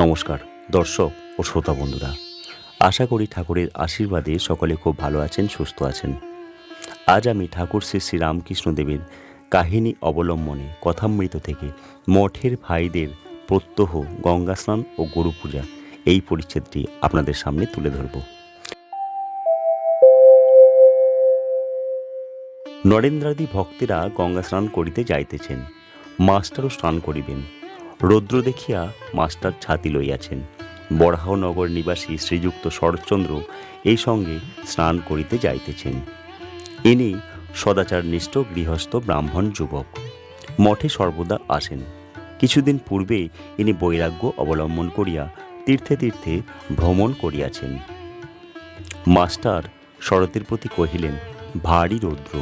নমস্কার, দর্শক ও শ্রোতা বন্ধুরা। আশা করি ঠাকুরের আশীর্বাদে সকলে খুব ভালো আছেন, সুস্থ আছেন। আজ আমি ঠাকুর শ্রী শ্রী রামকৃষ্ণদেবের কাহিনী অবলম্বনে কথামৃত থেকে মঠের ভাইদের প্রত্যহ গঙ্গা স্নান ও গরু পূজা এই পরিচ্ছেদটি আপনাদের সামনে তুলে ধরব। নরেন্দ্রাদি ভক্তেরা গঙ্গা স্নান করিতে যাইতেছেন, মাস্টারও স্নান করিবেন। রৌদ্র দেখিয়া মাস্টার ছাতি লইয়াছেন। বরাহনগর নিবাসী শ্রীযুক্ত শরৎচন্দ্র এই সঙ্গে স্নান করিতে যাইতেছেন। ইনি সদাচারনিষ্ঠ গৃহস্থ ব্রাহ্মণ যুবক। মঠে সর্বদা আসেন। কিছুদিন পূর্বে ইনি বৈরাগ্য অবলম্বন করিয়া তীর্থে তীর্থে ভ্রমণ করিয়াছেন। মাস্টার শরতের প্রতি কহিলেন, ভারী রৌদ্র।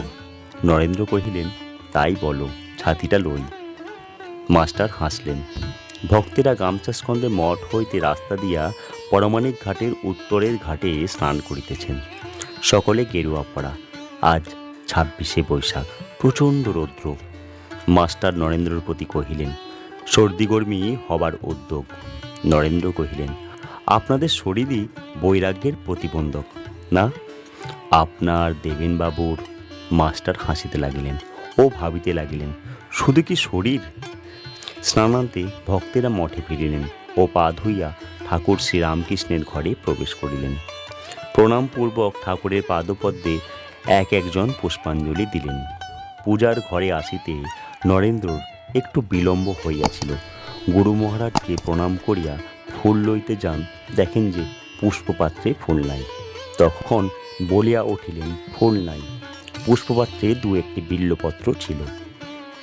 নরেন্দ্র কহিলেন, তাই বলো, ছাতিটা লই। মাস্টার হাসলেন। ভক্তেরা গামছা স্কন্ধে মঠ হইতে রাস্তা দিয়া পরমাণিক ঘাটের উত্তরের ঘাটে স্নান করিতেছেন। সকলে গেরুয়া পড়া আজ ছাব্বিশে বৈশাখ, প্রচণ্ড রৌদ্র। মাস্টার নরেন্দ্রর প্রতি কহিলেন, সর্দিগর্মী হবার উদ্যোগ। নরেন্দ্র কহিলেন, আপনাদের শরীরই বৈরাগ্যের প্রতিবন্ধক, না? আপনার দেবেনবাবুর, মাস্টার হাসিতে লাগিলেন, ও ভাবিতে লাগিলেন, শুধু কি শরীর? স্নানান্তে ভক্তেরা মঠে ফিরিলেন ও পা ধুইয়া ঠাকুর শ্রীরামকৃষ্ণের ঘরে প্রবেশ করিলেন। প্রণামপূর্বক ঠাকুরের পাদপদ্মে এক একজন পুষ্পাঞ্জলি দিলেন। পূজার ঘরে আসিতে নরেন্দ্রর একটু বিলম্ব হইয়াছিল। গুরু মহারাজকে প্রণাম করিয়া ফুল লইতে যান, দেখেন যে পুষ্পপাত্রে ফুল নাই। তখন বলিয়া উঠিলেন, ফুল নাই। পুষ্পপাত্রে দু একটি বিল্লপত্র ছিল।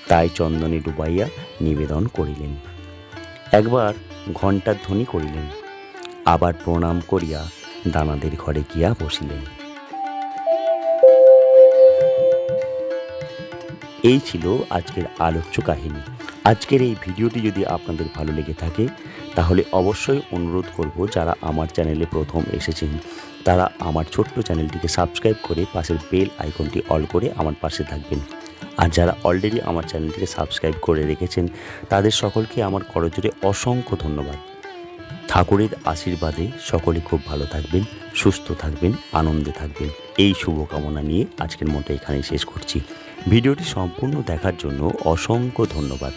তাই চন্দনে ডুবাইয়া নিবেদন করিলেন। একবার ঘণ্টার ধ্বনি করিলেন। আবার প্রণাম করিয়া দানাদের ঘরে গিয়া বসিলেন। এই ছিল আজকের আলোচ্য কাহিনী। আজকের এই ভিডিওটি যদি আপনাদের ভালো লেগে থাকে, তাহলে অবশ্যই অনুরোধ করব যারা আমার চ্যানেলে প্রথম এসেছেন, তারা আমার ছোট্ট চ্যানেলটিকে সাবস্ক্রাইব করে পাশের বেল আইকনটি অল করে আমার পাশে থাকবেন। আর যারা অলরেডি আমার চ্যানেলটিকে সাবস্ক্রাইব করে রেখেছেন, তাদের সকলকে আমার করজোরে অসংখ্য ধন্যবাদ। ঠাকুরের আশীর্বাদে সকলে খুব ভালো থাকবেন, সুস্থ থাকবেন, আনন্দে থাকবেন। এই শুভকামনা নিয়ে আজকের মতো এখানেই শেষ করছি। ভিডিওটি সম্পূর্ণ দেখার জন্য অসংখ্য ধন্যবাদ।